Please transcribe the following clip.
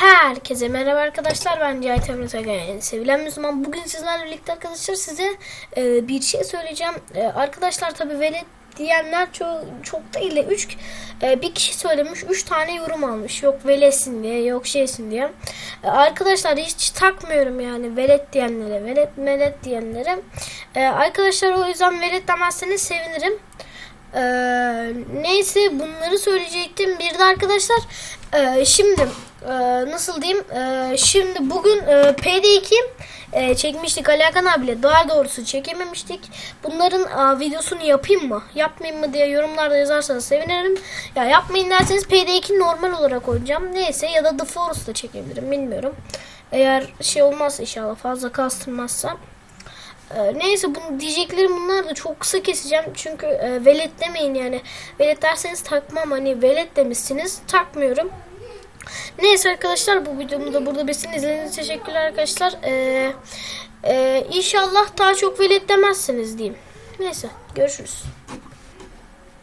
Herkese merhaba arkadaşlar. Ben Cahit Emre Tagayan sevilen Müslüman. Bugün sizlerle birlikte arkadaşlar size e, bir şey söyleyeceğim. E, arkadaşlar tabi velet diyenler çok, çok değil de 3 bir kişi söylemiş 3 tane yorum almış. Yok velesin diye yok şeysin diye. E, arkadaşlar hiç takmıyorum yani velet diyenlere velet melet diyenlere. E, arkadaşlar o yüzden velet demezseniz sevinirim. Ee, neyse bunları söyleyecektim. Bir de arkadaşlar e, şimdi e, nasıl diyeyim e, şimdi bugün e, PD2 e, çekmiştik Ali Hakan abiyle daha doğrusu çekememiştik. Bunların e, videosunu yapayım mı yapmayayım mı diye yorumlarda yazarsanız sevinirim. Ya yapmayın derseniz PD2 normal olarak oynayacağım. Neyse ya da The Forest da çekebilirim bilmiyorum. Eğer şey olmaz inşallah fazla kastırmazsa. Ee, neyse bunu diyeceklerim bunlar da çok kısa keseceğim çünkü e, velet demeyin yani velet derseniz takmam hani velet demişsiniz takmıyorum. Neyse arkadaşlar bu videomu da burada besini izlediğiniz teşekkürler arkadaşlar. Ee, e, inşallah daha çok velet demezsiniz diyeyim. Neyse görüşürüz.